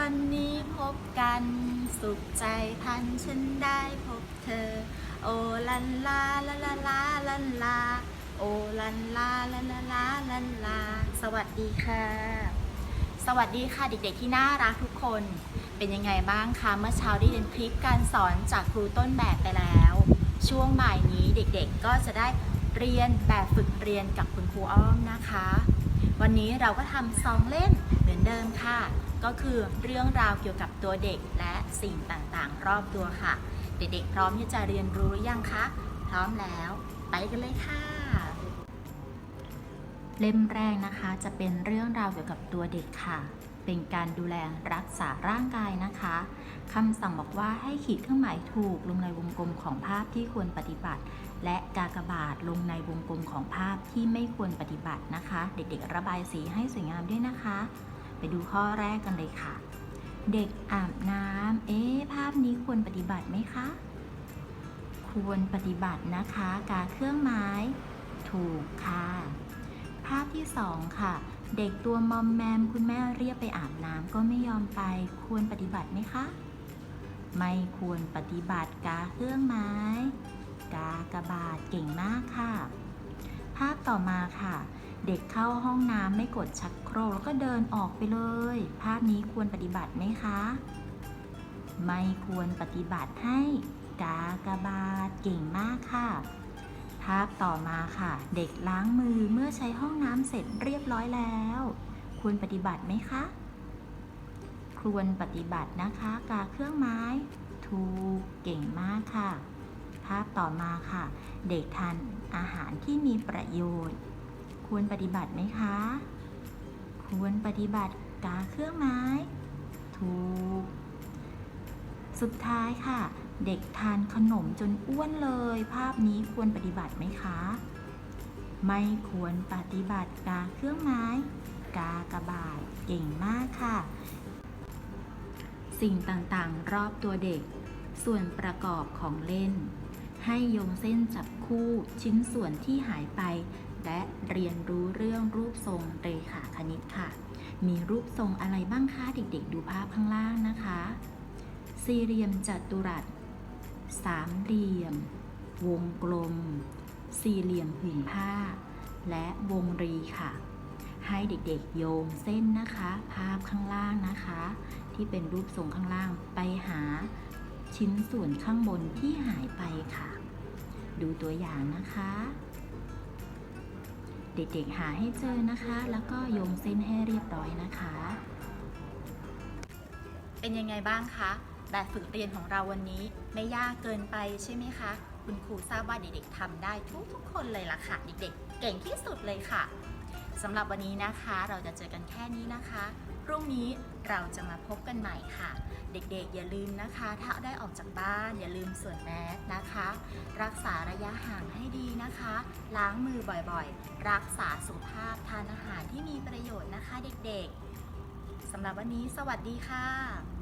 วันนี้พบกันสุขใจพันฉันได้พบเธอ โอลันลาลาลาลาลันลา โอลันลาลาลาลาลันลา สวัสดีค่ะ สวัสดีค่ะเด็กๆที่น่ารักทุกคน เป็นยังไงบ้างคะเมื่อเช้าได้เรียนคลิปการสอนจากครูต้นแบบไปแล้ว ช่วงบ่ายนี้เด็กๆก็จะได้เรียนแบบฝึกเรียนกับคุณครูอ้อมนะคะ วันนี้เราก็ทำซองเล่นเหมือนเดิมค่ะ ก็คือเรื่องราวเกี่ยวกับตัวเด็กและสิ่งต่างๆ รอบตัวค่ะ เด็กๆ พร้อมที่จะเรียนรู้หรือยังคะ พร้อมแล้ว ไปกันเลยค่ะ เล่มแรกนะคะจะเป็นเรื่องราวเกี่ยวกับตัวเด็กค่ะ เป็นการดูแลรักษาร่างกายนะคะคำสั่งบอกว่าให้ขีดเครื่องหมายถูกลงในวงกลมของภาพที่ควรปฏิบัติ และกากบาทลงในวงกลมของภาพที่ไม่ควรปฏิบัตินะคะ เด็กๆ ระบายสีให้สวยงามด้วยนะคะ ไปดูข้อแรกกันเลยค่ะ เด็กอาบน้ำเอ๊ภาพนี้ควรปฏิบัติไหมคะ ควรปฏิบัตินะคะกาเครื่องหมายถูกค่ะ ภาพที่สองค่ะ เด็กตัวมอมแมมคุณแม่เรียกไปอาบน้ำก็ไม่ยอมไปควรปฏิบัติไหมคะ ไม่ควรปฏิบัติกาเครื่องหมายกากระบาทเก่งมากค่ะ ภาพต่อมาค่ะ เด็กเข้าห้องน้ำไม่กดชักโครกแล้วก็เดินออกไปเลย ภาพนี้ควรปฏิบัติไหมคะ ไม่ควรปฏิบัติให้กากบาทเก่งมากค่ะ ภาพต่อมาค่ะ เด็กล้างมือเมื่อใช้ห้องน้ำเสร็จเรียบร้อยแล้ว ควรปฏิบัติไหมคะ ควรปฏิบัตินะคะ กาเครื่องไม้ถูกเก่งมากค่ะ ภาพต่อมาค่ะ เด็กทานอาหารที่มีประโยชน์ ควรปฏิบัติไหมคะ ควรปฏิบัติกาเครื่องไม้ ถูก สุดท้ายค่ะ เด็กทานขนมจนอ้วนเลย ภาพนี้ควรปฏิบัติไหมคะ ไม่ควรปฏิบัติกาเครื่องไม้ กากระบาทเก่งมากค่ะ สิ่งต่างๆ รอบตัวเด็ก ส่วนประกอบของเล่นให้โยงเส้นจับคู่ชิ้นส่วนที่หายไป และเรียนรู้เรื่องรูปทรงเรขาคณิตค่ะ มีรูปทรงอะไรบ้างคะเด็กๆ ดูภาพข้างล่างนะคะ สี่เหลี่ยมจัตุรัส สามเหลี่ยม วงกลม สี่เหลี่ยมผืนผ้า และวงรีค่ะ ให้เด็กๆโยงเส้นนะคะ ภาพข้างล่างนะคะ ที่เป็นรูปทรงข้างล่างไปหาชิ้นส่วนข้างบนที่หายไปค่ะ ดูตัวอย่างนะคะ เด็กๆหาให้เจอนะคะ แล้วก็โยงเส้นให้เรียบร้อยนะคะ เป็นยังไงบ้างคะแบบฝึกเรียนของเราวันนี้ไม่ยากเกินไปใช่ไหมคะ คุณครูทราบว่าเด็กๆทำได้ทุกๆคนเลยล่ะค่ะ เด็กๆ เก่งที่สุดเลยค่ะสำหรับวันนี้นะคะ เราจะเจอกันแค่นี้นะคะ รุ่งนี้เราจะมาพบกันใหม่ค่ะ เด็กๆอย่าลืมนะคะ ถ้าได้ออกจากบ้านอย่าลืมสวมแมสนะคะ รักษาระยะห่างให้ดีนะคะ ล้างมือบ่อยๆ รักษาสุขภาพทานอาหารที่มีประโยชน์นะคะ เด็กๆสำหรับวันนี้สวัสดีค่ะ